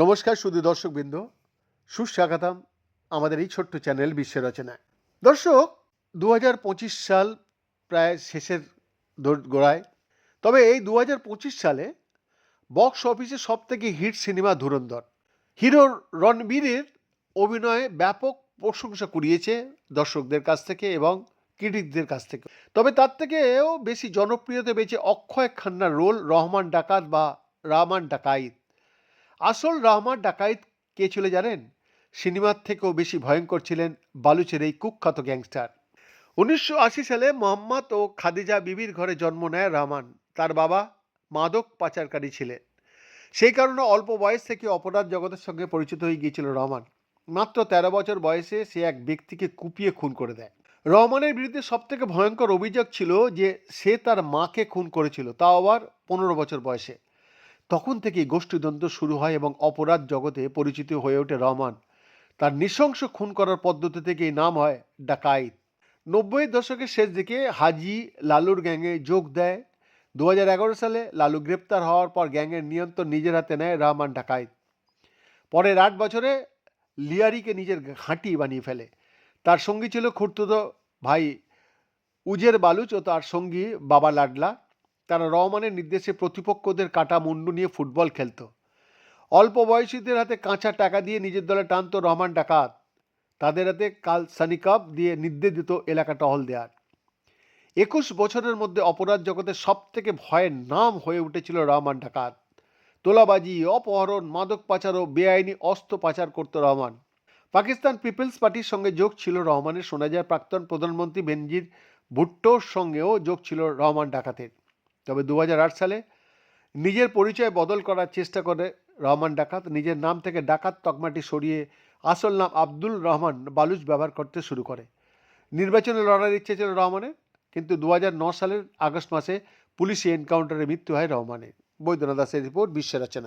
নমস্কার শুধু দর্শকবৃন্দ, সুস্বাগতম আমাদের এই ছোট্ট চ্যানেল বিশ্ব রচনায়। দর্শক দু হাজার পঁচিশ সাল প্রায় শেষের গোড়ায়, তবে এই দু হাজার পঁচিশ সালে বক্স অফিসে সব থেকে হিট সিনেমা ধুরন্ধর। হিরো রণবীরের অভিনয়ে ব্যাপক প্রশংসা কুড়িয়েছে দর্শকদের কাছ থেকে এবং ক্রিটিকদের কাছ থেকে। তবে তার থেকেও বেশি জনপ্রিয়তা পেয়েছে অক্ষয় খান্নার রোল রহমান ডাকাত বা রামান ডাকাইত। আসল রহমান ডাকাইত কে ছিল জানেন? সিনেমার থেকেও বেশি ভয়ঙ্কর ছিলেন বালুচের এই কুখ্যাত গ্যাংস্টার। উনিশশো আশি সালে মোহাম্মদ ও খাদিজা বিবির ঘরে জন্ম নেয় রহমান তার বাবা মাদক পাচারকারী ছিলেন। সেই কারণে অল্প বয়স থেকে অপরাধ জগতের সঙ্গে পরিচিত হয়ে গিয়েছিল রহমান মাত্র তেরো বছর বয়সে সে এক ব্যক্তিকে কুপিয়ে খুন করে দেয়। রহমানের বিরুদ্ধে সবথেকে ভয়ঙ্কর অভিযোগ ছিল যে সে তার মাকে খুন করেছিল, তাও আবার পনেরো বছর বয়সে। তখন থেকেই গোষ্ঠীদ্বন্দ্ব শুরু হয় এবং অপরাধ জগতে পরিচিত হয়ে ওঠে রহমান। তার নৃশংস খুন করার পদ্ধতি থেকেই নাম হয় ডাকাইত। নব্বইয়ের দশকের শেষ দিকে হাজি লালুর গ্যাংয়ে যোগ দেয়। দু হাজার এগারো সালে লালু গ্রেপ্তার হওয়ার পর গ্যাংয়ের নিয়ন্ত্রণ নিজের হাতে নেয় রহমান ডাকাইত। পরের আট বছরে লিয়ারিকে নিজের ঘাঁটি বানিয়ে ফেলে। তার সঙ্গী ছিল খুর্তুতো ভাই উজের বালুচ ও তার সঙ্গী বাবা লাডলা, তারা রহমানের নির্দেশে প্রতিপক্ষদের কাটা মুন্ডু নিয়ে ফুটবল খেলত। অল্প বয়সীদের হাতে কাঁচা টাকা দিয়ে নিজের দলে টানত রহমান ডাকাত। তাদের হাতে কাল সানিকাপ দিয়ে নির্দেশ দিত এলাকা টহল দেওয়ার একুশ বছরের মধ্যে অপরাধ জগতে সব থেকে ভয়ের নাম হয়ে উঠেছিল রহমান ডাকাত। তোলাবাজি, অপহরণ, মাদক পাচার ও বেআইনি অস্ত্র পাচার করত রহমান। পাকিস্তান পিপলস পার্টির সঙ্গে যোগ ছিল রহমানের, শোনা যায় প্রাক্তন প্রধানমন্ত্রী বেনজির ভুট্টোর সঙ্গেও যোগ ছিল রহমান ডাকাতের। তবে দু হাজার আট সালে নিজের পরিচয় বদল করার চেষ্টা করে রহমান ডাকাত। নিজের নাম থেকে ডাকাত তকমাটি সরিয়ে আসল নাম আব্দুল রহমান বালুচ ব্যবহার করতে শুরু করে। নির্বাচনে লড়ার ইচ্ছে ছিল রহমানের, কিন্তু দু সালের আগস্ট মাসে পুলিশি এনকাউন্টারে মৃত্যু হয় রহমানের। বৈদ্যনাথ দাসের রিপোর্ট, বিশ্ব রচনা।